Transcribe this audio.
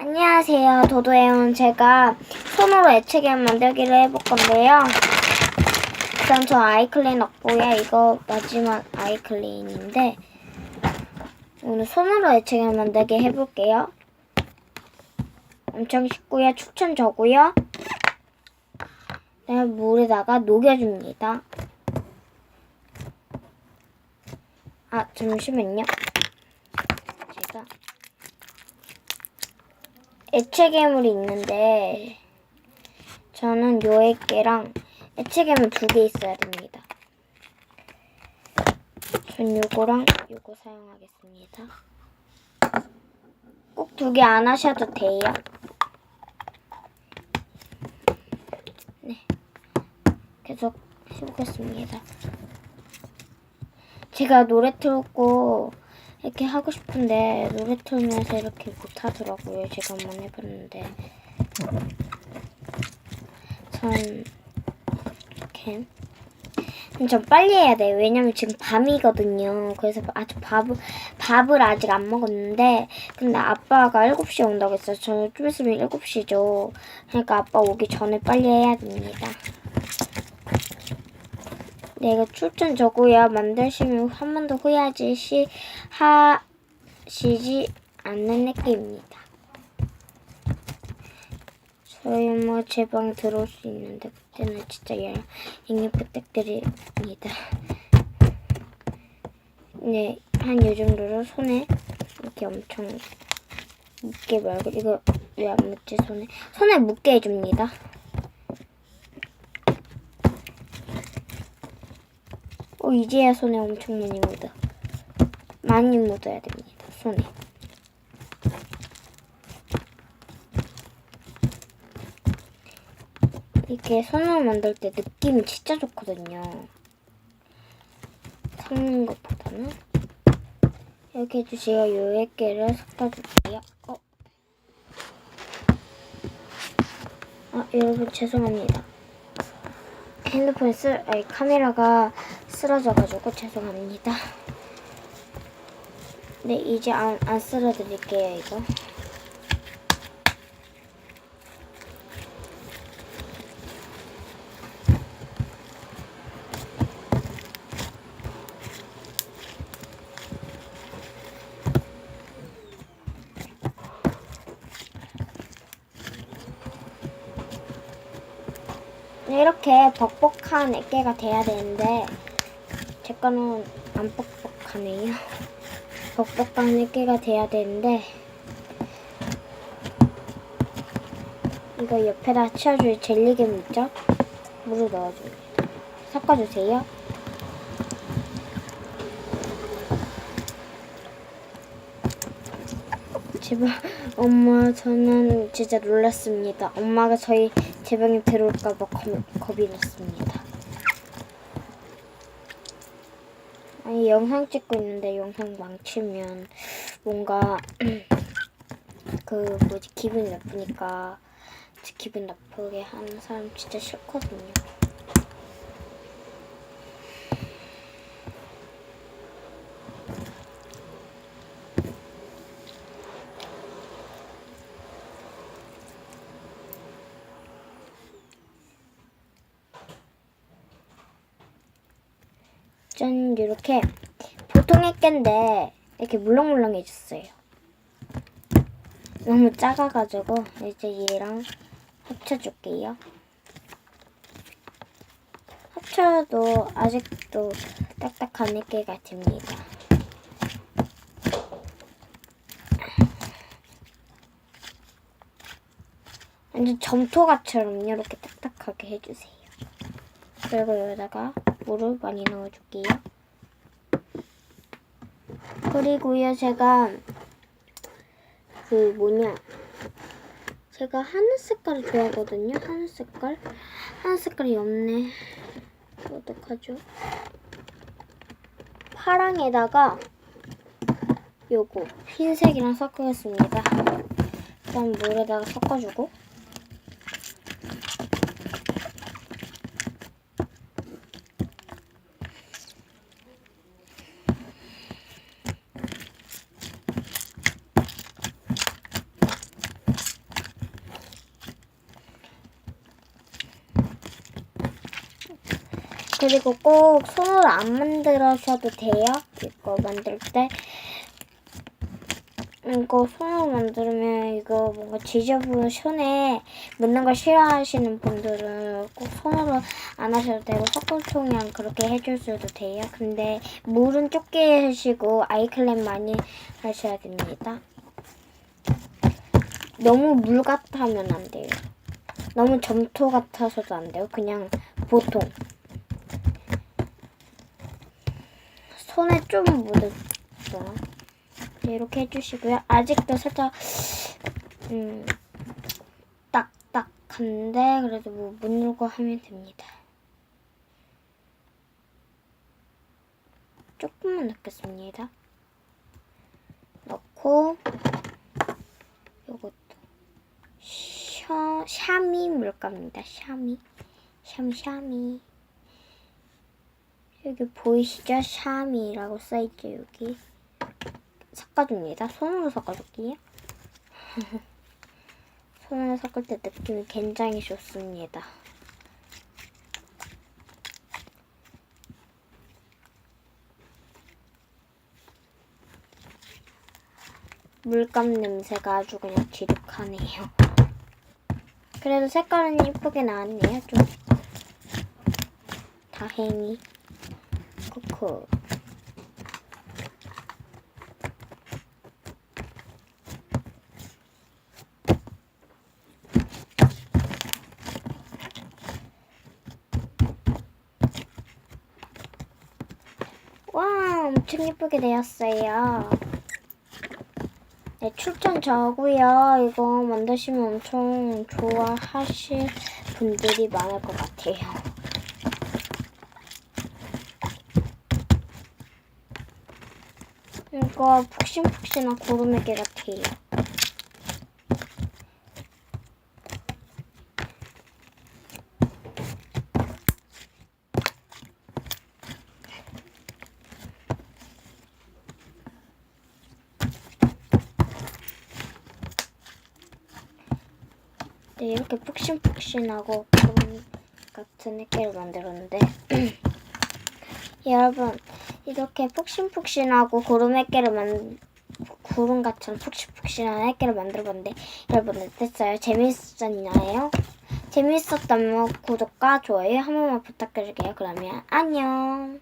안녕하세요. 도도해온 제가 손으로 애착을 만들기를 해볼 건데요. 일단 저 아이클린 없고요. 이거 마지막 아이클린인데 오늘 손으로 애착을 만들기 해볼게요. 엄청 쉽고요. 추천 저고요. 물에다가 녹여줍니다. 아 잠시만요. 제가 애체괴물이 있는데 저는 요 액계랑 애체괴물 두 개 있어야 됩니다. 전 요거랑 요거 사용하겠습니다. 꼭 두 개 안 하셔도 돼요. 네. 계속 해보겠습니다. 제가 노래 틀고 이렇게 하고 싶은데 노래 틀면서 이렇게 못 하더라고요. 제가 한번 해봤는데 전 이렇게 좀 빨리 해야 돼요. 왜냐면 지금 밤이거든요. 그래서 아직 밥을 밥을 아직 안 먹었는데 근데 아빠가 7시에 온다고 했어요. 저는 좀 있으면 7시죠. 그러니까 아빠 오기 전에 빨리 해야 됩니다. 네, 이거 출전 저고요. 만드시면 한 번도 후회하지 시, 하시지 않는 느낌입니다. 저희 뭐제 방에 들어올 수 있는데 그때는 진짜 양- 양해 부탁드립니다. 네, 한 요 정도로 손에 이렇게 엄청 묻게 말고 이거 왜안 묻지 손에? 손에 묻게 해줍니다. 어, 이제야 손에 엄청 많이 묻어. 많이 묻어야 됩니다, 손에. 이렇게 손으로 만들 때 느낌이 진짜 좋거든요. 섞는 것보다는. 이렇게 해주세요. 요액계를 섞어줄게요. 어. 아, 여러분 죄송합니다. 핸드폰 쓸, 아니, 카메라가 쓰러져가지고 죄송합니다. 네, 이제 안, 안 쓸어드릴게요, 이거. 네, 이렇게 벅벅한 애깨가 돼야 되는데 제 거는 안 뻑뻑하네요. 벅벅한 애깨가 돼야 되는데 이거 옆에다 치워줄 젤리겜 있죠? 물을 넣어줍니다. 섞어주세요. 제발 엄마 저는 진짜 놀랐습니다. 엄마가 저희 제 방에 들어올까 봐 겁, 겁이 났습니다. 아니 영상 찍고 있는데 영상 망치면 뭔가 그 뭐지 기분이 나쁘니까 제 기분 나쁘게 하는 사람 진짜 싫거든요. 짠 이렇게 보통의 깬데 이렇게 물렁물렁해졌어요. 너무 작아가지고 이제 얘랑 합쳐줄게요. 합쳐도 아직도 딱딱한 느낌가 듭니다. 완전 점토가처럼 이렇게 딱딱하게 해주세요. 그리고 여기다가 물을 많이 넣어줄게요. 그리고요, 제가 그 뭐냐, 제가 하늘 색깔을 좋아하거든요. 하늘 색깔. 하늘 색깔이 없네. 어떡하죠? 파랑에다가 요거 흰색이랑 섞겠습니다. 그다음 물에다가 섞어주고 그리고 꼭 손으로 안 만들어셔도 돼요. 이거 만들 때. 이거 손으로 만들면 이거 뭔가 지저분 손에 묻는 걸 싫어하시는 분들은 꼭 손으로 안 하셔도 되고 석고총이랑 그렇게 해주셔도 돼요. 근데 물은 좁게 하시고 아이클랩 많이 하셔야 됩니다. 너무 물 같아면 안 돼요. 너무 점토 같아서도 안 돼요. 그냥 보통. 손에 좀 묻었어. 네, 이렇게 해주시고요. 아직도 살짝 음 딱딱한데 그래도 뭐못 누르고 하면 됩니다. 조금만 넣겠습니다. 넣고 요것도 샤, 샤미 물감입니다. 샤미 샤미 샤미 여기 보이시죠? 샤미라고 써있죠 여기 섞어줍니다. 손으로 섞어줄게요. 손으로 섞을 때 느낌이 굉장히 좋습니다. 물감 냄새가 아주 그냥 지독하네요. 그래도 색깔은 예쁘게 나왔네요. 좀 다행히 코코 와, 엄청 예쁘게 되었어요. 네, 출전 저고요. 이거 만드시면 엄청 좋아하실 분들이 많을 것 같아요. 이거 푹신푹신한 고르메기 같아요. 네, 이렇게 푹신푹신하고 구름 같은 액기를 만들었는데 여러분 이렇게 푹신푹신하고 구름 액기를 만 구름 같은 푹신푹신한 액기를 만들어봤는데 여러분 어땠어요? 재밌었나요? 재밌었다면 구독과 좋아요 한 번만 부탁드릴게요. 그러면 안녕.